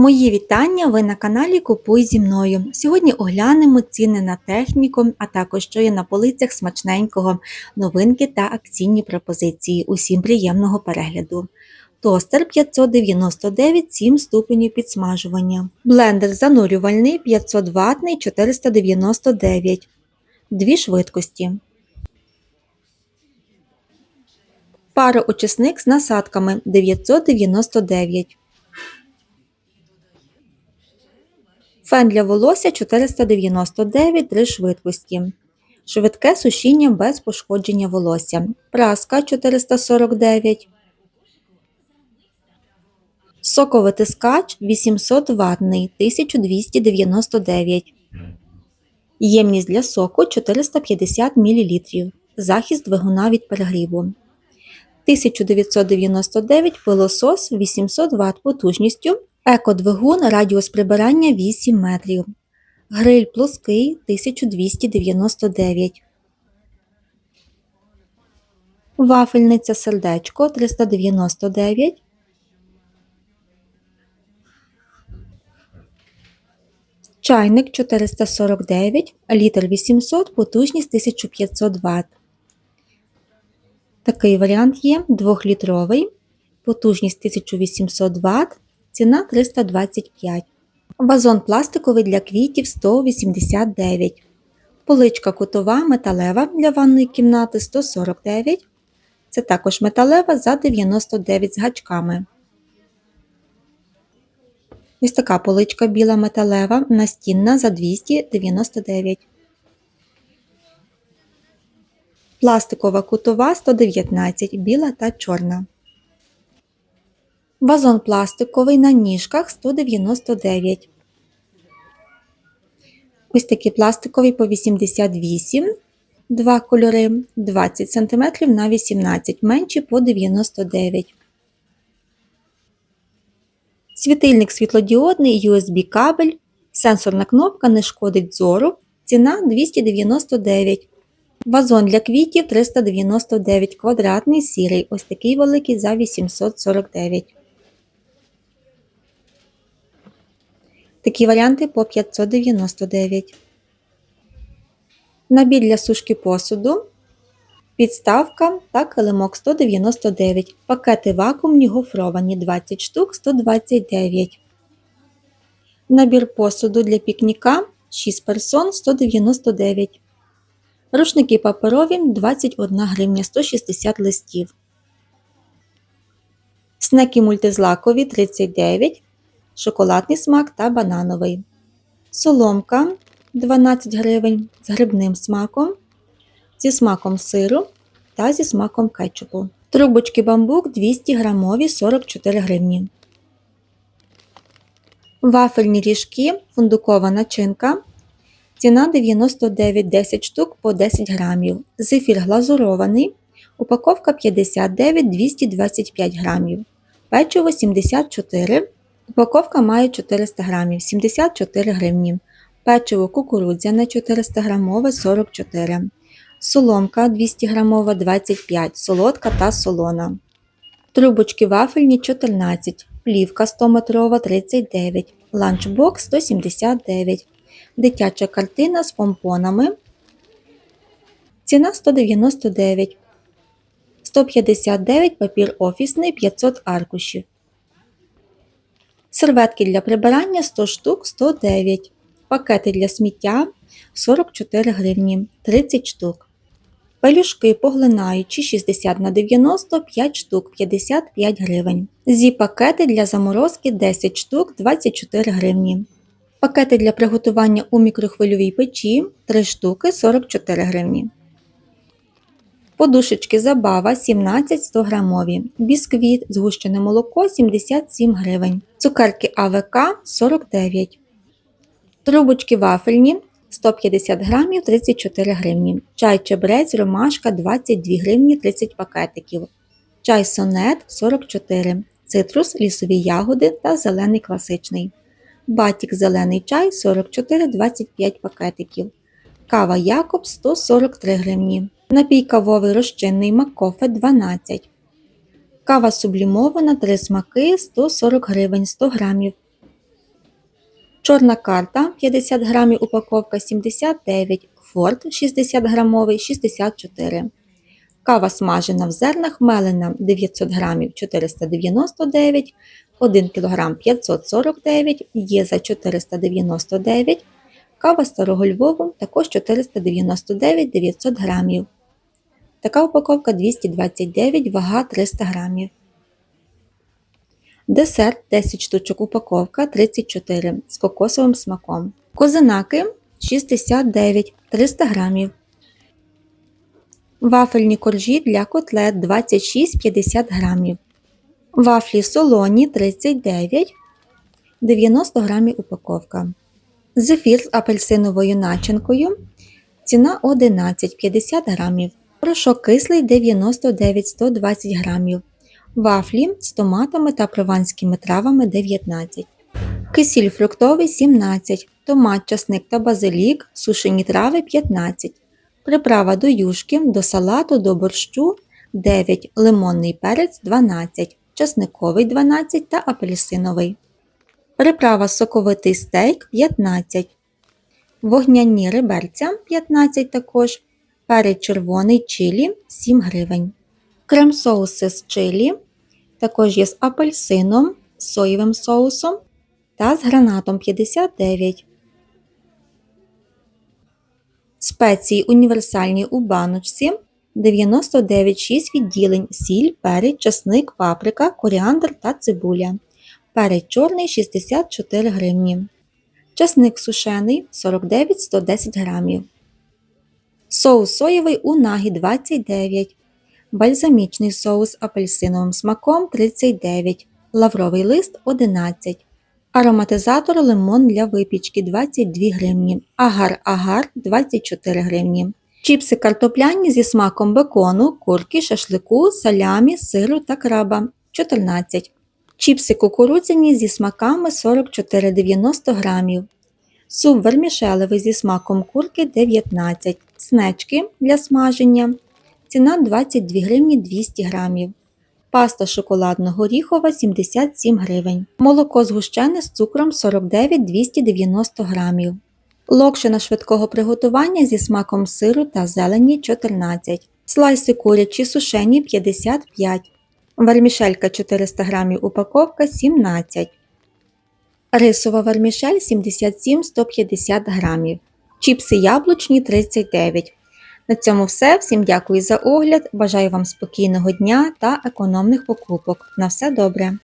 Мої вітання! Ви на каналі Купуй зі мною. Сьогодні оглянемо ціни на техніку, а також що є на полицях смачненького, новинки та акційні пропозиції. Усім приємного перегляду. Тостер 599 7 ступенів підсмажування. Блендер занурювальний 500 ватний 499. Дві швидкості. Пароочисник з насадками 999. Фен для волосся 499 3 швидкості. Швидке сушіння без пошкодження волосся. Праска 449. Соковитискач 800 ватний 1299. Ємність для соку 450 мл. Захист двигуна від перегріву. 1999 пилосос 800 Вт потужністю Екодвигун радіус прибирання 8 метрів. Гриль плоский 1299. Вафельниця сердечко 399. Чайник 449, літр 800, потужність 1500 Вт. Такий варіант є 2-літровий, потужність 1800 Вт. Ціна 325. Вазон пластиковий для квітів 189. Поличка кутова металева для ванної кімнати 149. Це також металева за 99 з гачками. Ось така поличка біла металева настінна за 299. Пластикова кутова 119 біла та чорна. Вазон пластиковий на ніжках 199. Ось такі пластикові по 88, два кольори 20 см на 18 менші по 99 Світильник світлодіодний USB кабель. Сенсорна кнопка не шкодить зору. Ціна 299 Вазон для квітів 399 квадратний сірий. Ось такий великий за 849 Такі варіанти по 599. Набір для сушки посуду. Підставка та килимок 199. Пакети вакуумні гофровані 20 штук 129. Набір посуду для пікніка 6 персон 199. Рушники паперові 21 гривня 160 листів. Снеки мультизлакові 39 шоколадний смак та банановий. Соломка 12 гривень з грибним смаком, зі смаком сиру та зі смаком кетчупу. Трубочки бамбук 200 грамові 44 гривні. Вафельні ріжки, фундукова начинка. Ціна 99,10 штук по 10 грамів. Зефір глазурований. Упаковка 59-225 грамів. Печиво 74 Упаковка має 400 грамів 74 гривні. Печиво кукурудзяне 400 грамове 44 Соломка 200 грамова 25 солодка та солона. Трубочки вафельні 14 Плівка 100 метрова 39 Ланчбокс 179 Дитяча картина з помпонами. Ціна 199 159 папір офісний 500 аркушів. Серветки для прибирання 100 штук 109. Пакети для сміття 44 гривні 30 штук. Пелюшки поглинаючі 60 на 90 5 штук 55 гривень. Зі пакети для заморозки 10 штук 24 гривні. Пакети для приготування у мікрохвильовій печі 3 штуки 44 гривні. Подушечки забава 17 100 грамові. Бісквіт, згущене молоко 77 гривень. Цукерки АВК 49. Трубочки вафельні 150 грамів 34 гривні. Чай чебрець ромашка 22 гривні 30 пакетиків. Чай сонет 44. Цитрус, лісові ягоди та зелений класичний. Батік зелений чай 44-25 пакетиків. Кава Якоб 143 гривні. Напій кавовий розчинний Макофе 12. Кава сублімована 3 смаки 140 гривень 100 грамів. Чорна карта 50 грамів упаковка 79, Форд 60 грамовий 64. Кава смажена в зернах мелена 900 грамів 499, 1 кг 549, Єза 499, кава старого Львову також 499 900 грамів. Така упаковка 229, вага 300 грамів. Десерт 10 штучок упаковка 34 з кокосовим смаком. Козинаки 69 300 грамів. Вафельні коржі для котлет 26-50 грамів. Вафлі солоні 39 90 грамів упаковка. Зефір з апельсиновою начинкою. Ціна 11,50 грамів. Порошок кислий 99-120 грамів. Вафлі з томатами та прованськими травами 19. Кисіль фруктовий 17. Томат, часник та базилік, сушені трави 15. Приправа до юшки, до салату, до борщу 9. Лимонний перець 12. Часниковий 12 та апельсиновий. Приправа соковитий стейк 15. Вогняні реберця 15 також. Перець червоний чилі 7 гривень. Крем-соуси з чилі. Також є з апельсином, соєвим соусом та з гранатом 59. Спеції універсальні у баночці 99,6 відділень сіль, перець, часник, паприка, коріандр та цибуля. Перець чорний 64 гривні. Часник сушений 49-110 грамів. Соус соєвий у нагі 29. Бальзамічний соус апельсиновим смаком 39. Лавровий лист 11. Ароматизатор лимон для випічки 22 гривні. Агар-агар 24 гривні. Чіпси картопляні зі смаком бекону, курки, шашлику, салямі, сиру та краба 14. Чіпси кукурудзяні зі смаками 44,90 грамів. Суп вермішелевий зі смаком курки 19. Снечки для смаження. Ціна 22 гривні 200 грамів. Паста шоколадно-горіхова 77 гривень. Молоко згущене з цукром 49-290 грамів. Локшина швидкого приготування зі смаком сиру та зелені 14. Слайси курячі сушені 55. Вермішелька 400 грамів упаковка 17. Рисова вермішель 77-150 грамів. Чіпси яблучні 39. На цьому все. Всім дякую за огляд. Бажаю вам спокійного дня та економних покупок. На все добре!